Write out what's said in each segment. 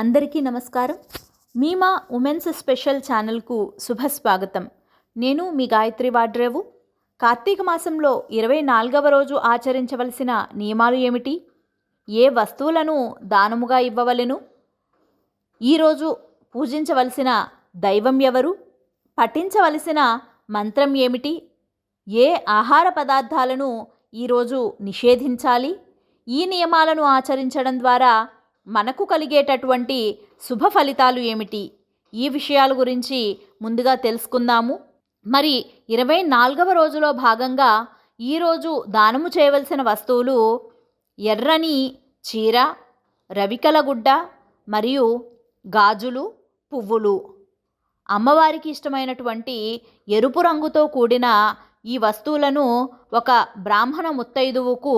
అందరికీ నమస్కారం. మీమా women's special ఛానల్కు శుభస్వాగతం నేను మీ గాయత్రి వాడ్రేవు. కార్తీక మాసంలో ఇరవై నాలుగవ రోజు ఆచరించవలసిన నియమాలు ఏమిటి? ఏ వస్తువులను దానముగా ఇవ్వవలెను? ఈరోజు పూజించవలసిన దైవం ఎవరు? పఠించవలసిన మంత్రం ఏమిటి? ఏ ఆహార పదార్థాలను ఈరోజు నిషేధించాలి? ఈ నియమాలను ఆచరించడం ద్వారా మనకు కలిగేటటువంటి శుభ ఫలితాలు ఏమిటి? ఈ విషయాల గురించి ముందుగా తెలుసుకుందాము. మరి ఇరవై నాలుగవ రోజులో భాగంగా ఈరోజు దానము చేయవలసిన వస్తువులు ఎర్రని చీర రవికల గుడ్డ మరియు గాజులు పువ్వులు. అమ్మవారికి ఇష్టమైనటువంటి ఎరుపు రంగుతో కూడిన ఈ వస్తువులను ఒక బ్రాహ్మణ ముత్తైదువుకు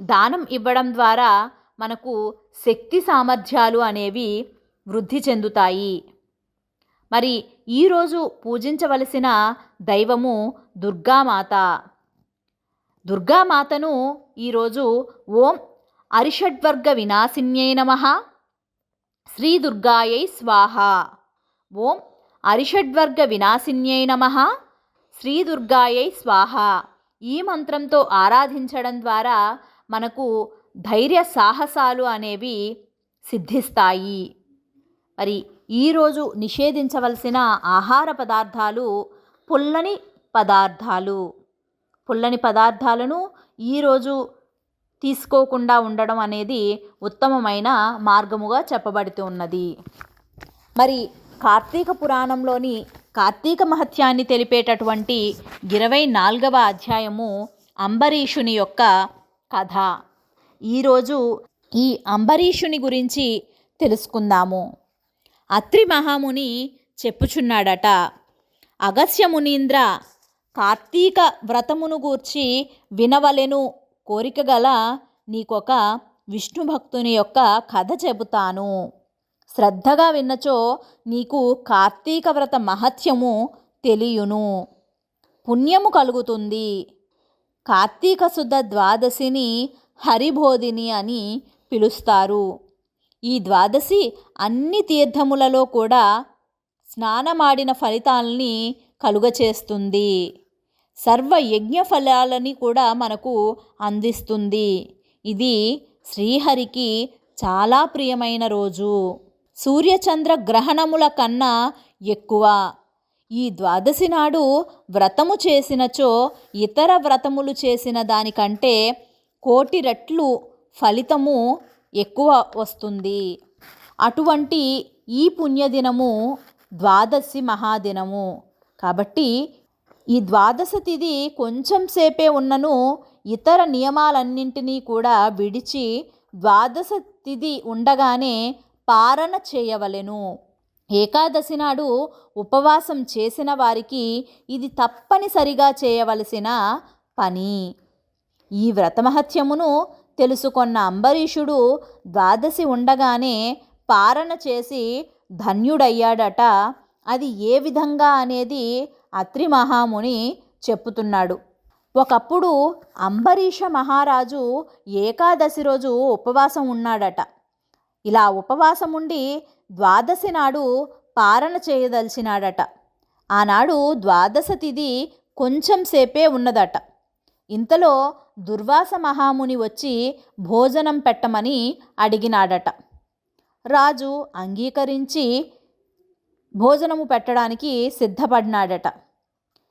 దానం ఇవ్వడం ద్వారా మనకు శక్తి సామర్థ్యాలు అనేవి వృద్ధి చెందుతాయి. మరి ఈరోజు పూజించవలసిన దైవము దుర్గామాత. దుర్గామాతను ఈరోజు ఓం అరిషడ్వర్గ వినాశిన్యై నమ. శ్రీ దుర్గాయై స్వాహ. ఓం అరిషడ్వర్గ వినాశిన్యై నమ. శ్రీ దుర్గాయై స్వాహ. ఈ మంత్రంతో ఆరాధించడం ద్వారా మనకు ధైర్య సాహసాలు అనేవి సిద్ధిస్తాయి. మరి ఈరోజు నిషేధించవలసిన ఆహార పదార్థాలు పుల్లని పదార్థాలు. పుల్లని పదార్థాలను ఈరోజు తీసుకోకుండా ఉండడం అనేది ఉత్తమమైన మార్గముగా చెప్పబడుతూ ఉన్నది. మరి కార్తీక పురాణంలోని కార్తీక మహత్యాన్ని తెలిపేటటువంటి ఇరవై నాలుగవ అధ్యాయము అంబరీషుని యొక్క కథ. ఈరోజు ఈ అంబరీషుని గురించి తెలుసుకుందాము. అత్రి మహాముని చెప్పుచున్నాడట అగస్య మునీంద్ర కార్తీక వ్రతమును గూర్చి వినవలెను. కోరిక గల నీకొక విష్ణు భక్తుని యొక్క కథ చెబుతాను. శ్రద్ధగా విన్నచో నీకు కార్తీక వ్రత మహత్యము తెలియును. పుణ్యము కలుగుతుంది. కార్తీక శుద్ధ ద్వాదశిని హరిబోధిని అని పిలుస్తారు. ఈ ద్వాదశి అన్ని తీర్థములలో కూడా స్నానమాడిన ఫలితాలని కలుగచేస్తుంది. సర్వ యజ్ఞ ఫలాలని కూడా మనకు అందిస్తుంది. ఇది శ్రీహరికి చాలా ప్రియమైన రోజు. సూర్యచంద్ర గ్రహణముల కన్నా ఎక్కువ. ఈ ద్వాదశి నాడు వ్రతము చేసినచో ఇతర వ్రతములు చేసిన దానికంటే కోటి రెట్లు ఫలితము ఎక్కువ వస్తుంది. అటువంటి ఈ పుణ్యదినము ద్వాదశి మహాదినము. కాబట్టి ఈ ద్వాదశ తిథి కొంచెం సేపే ఉన్నను ఇతర నియమాలన్నింటినీ కూడా విడిచి ద్వాదశ తిథి ఉండగానే పారణ చేయవలెను. ఏకాదశి నాడు ఉపవాసం చేసిన వారికి ఇది తప్పనిసరిగా చేయవలసిన పని. ఈ వ్రతమహత్యమును తెలుసుకొన్న అంబరీషుడు ద్వాదశి ఉండగానే పారణ చేసి ధన్యుడయ్యాడట. అది ఏ విధంగా అనేది అత్రి మహాముని చెప్పుతున్నాడు. ఒకప్పుడు అంబరీష మహారాజు ఏకాదశి రోజు ఉపవాసం ఉన్నాడట. ఇలా ఉపవాసం ఉండి ద్వాదశి నాడు పారణ చేయదలిచినాడట. ఆనాడు ద్వాదశ తిథి కొంచెం సేపే ఉన్నదట. ఇంతలో దుర్వాస మహాముని వచ్చి భోజనం పెట్టమని అడిగినాడట. రాజు అంగీకరించి భోజనము పెట్టడానికి సిద్ధపడినాడట.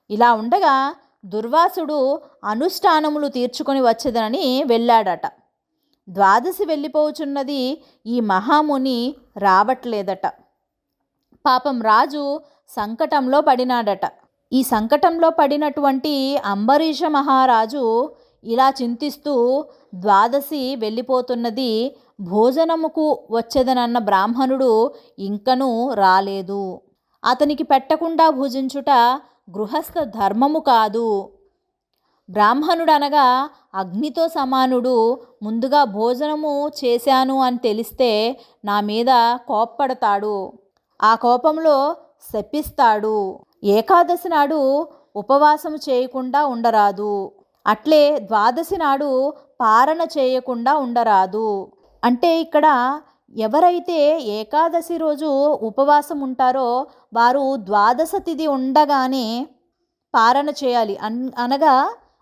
ఇలా ఉండగా దుర్వాసుడు అనుష్ఠానములు తీర్చుకొని వచ్చేదనని వెళ్ళాడట. ద్వాదశి వెళ్ళిపోచున్నది ఈ మహాముని రావట్లేదట. పాపం రాజు సంకటంలో పడినాడట. ఈ సంకటంలో పడినటువంటి అంబరీష మహారాజు ఇలా చింతిస్తూ ద్వాదశి వెళ్ళిపోతున్నది భోజనముకు వచ్చేదనన్న బ్రాహ్మణుడు ఇంకనూ రాలేదు. అతనికి పెట్టకుండా భుజించుట గృహస్థ ధర్మము కాదు. బ్రాహ్మణుడనగా అగ్నితో సమానుడు ముందుగా భోజనము చేశాను అని తెలిస్తే నా మీద కోప్పడతాడు. ఆ కోపంలో శపిస్తాడు. ఏకాదశి నాడు ఉపవాసము చేయకుండా ఉండరాదు. అట్లే ద్వాదశి నాడు పారణ చేయకుండా ఉండరాదు. అంటే ఇక్కడ ఎవరైతే ఏకాదశి రోజు ఉపవాసం ఉంటారో వారు ద్వాదశ తిథి ఉండగానే పారణ చేయాలి. అన్ అనగా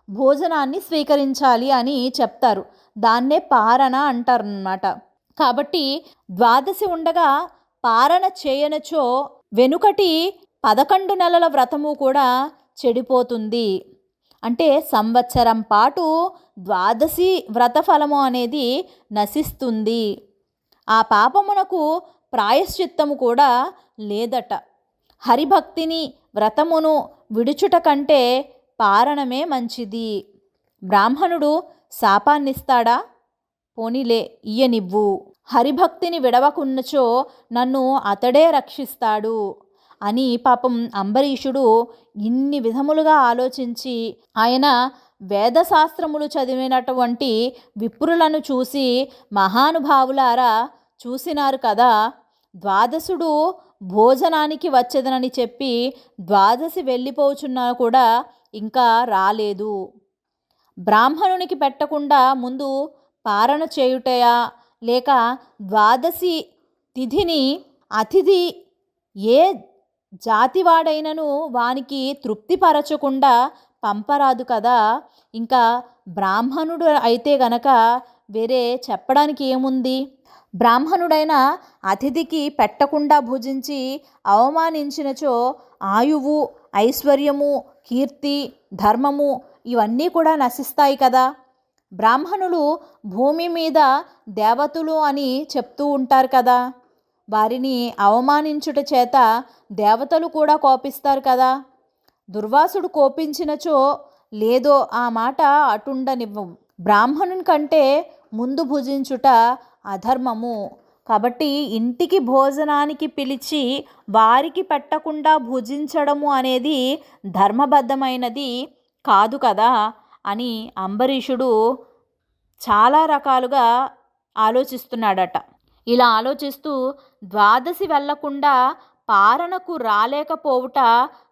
భోజనాన్ని స్వీకరించాలి అని చెప్తారు. దాన్నే పారణ అంటారనమాట కాబట్టి ద్వాదశి ఉండగా పారణ చేయనచో వెనుకటి పదకొండు నెలల వ్రతము కూడా చెడిపోతుంది. అంటే సంవత్సరం పాటు ద్వాదశి వ్రత ఫలము అనేది నశిస్తుంది. ఆ పాపమునకు ప్రాయశ్చిత్తము కూడా లేదట. హరిభక్తిని వ్రతమును విడుచుట కంటే పారణమే మంచిది. బ్రాహ్మణుడు శాపాన్నిస్తాడా? పోనీలే ఇయ్యనివ్వు. హరిభక్తిని విడవకున్నచో నన్ను అతడే రక్షిస్తాడు. అని పాపం అంబరీషుడు ఇన్ని విధములుగా ఆలోచించి ఆయన వేదశాస్త్రములు చదివినటువంటి విప్రులను చూసి మహానుభావులారా చూసినారు కదా ద్వాదశుడు భోజనానికి వచ్చేదనని చెప్పి ద్వాదశి వెళ్ళిపోచున్నా కూడా ఇంకా రాలేదు. బ్రాహ్మణునికి పెట్టకుండా ముందు పారణ చేయుటయా లేక ద్వాదశి తిథిని అతిథి ఏ జాతివాడైనను వానికి తృప్తిపరచకుండా పంపరాదు కదా. ఇంకా బ్రాహ్మణుడు అయితే గనక వేరే చెప్పడానికి ఏముంది? బ్రాహ్మణుడైన అతిథికి పెట్టకుండా భుజించి అవమానించినచో ఆయువు ఐశ్వర్యము కీర్తి ధర్మము ఇవన్నీ కూడా నశిస్తాయి కదా. బ్రాహ్మణులు భూమి మీద దేవతలు అని చెప్తూ ఉంటారు కదా. వారిని అవమానించుట చేత దేవతలు కూడా కోపిస్తారు కదా? దుర్వాసుడు కోపించినచో లేదో ఆ మాట అటుండనివ్వం. బ్రాహ్మణుని కంటే ముందు భుజించుట అధర్మము. కాబట్టి ఇంటికి భోజనానికి పిలిచి వారికి పెట్టకుండా భుజించడము అనేది ధర్మబద్ధమైనది కాదు కదా? అని అంబరీషుడు చాలా రకాలుగా ఆలోచిస్తున్నాడట. ఇలా ఆలోచిస్తూ ద్వాదశి వెళ్ళకుండా పారణకు రాలేకపోవుట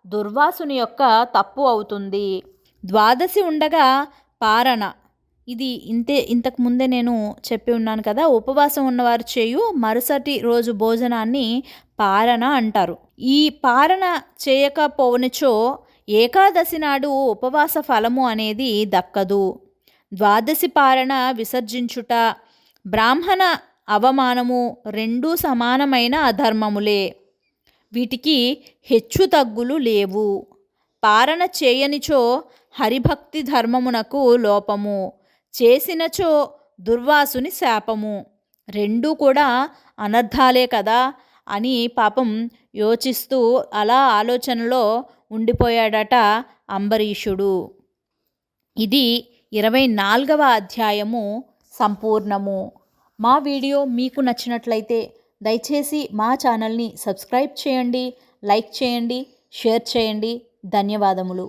దుర్వాసుని యొక్క తప్పు అవుతుంది. ద్వాదశి ఉండగా పారణ. ఇది ఇంతే ఇంతకు ముందే నేను చెప్పి ఉన్నాను కదా ఉపవాసం ఉన్నవారు చేయు మరుసటి రోజు భోజనాన్ని పారణ అంటారు. ఈ పారణ చేయకపోవనిచో ఏకాదశి నాడు ఉపవాస ఫలము అనేది దక్కదు. ద్వాదశి పారణ విసర్జించుట బ్రాహ్మణ అవమానము రెండూ సమానమైన అధర్మములే. వీటికి హెచ్చు తగ్గులు లేవు. పారణ చేయనిచో హరిభక్తి ధర్మమునకు లోపము. చేసినచో దుర్వాసుని శాపము. రెండూ కూడా అనర్థాలే కదా అని పాపం యోచిస్తూ అలా ఆలోచనలో ఉండిపోయాడట అంబరీషుడు. ఇది ఇరవై నాలుగవ అధ్యాయము సంపూర్ణము. మా వీడియో మీకు నచ్చినట్లయితే దయచేసి మా ఛానల్ని సబ్స్క్రైబ్ చేయండి లైక్ చేయండి షేర్ చేయండి. ధన్యవాదములు.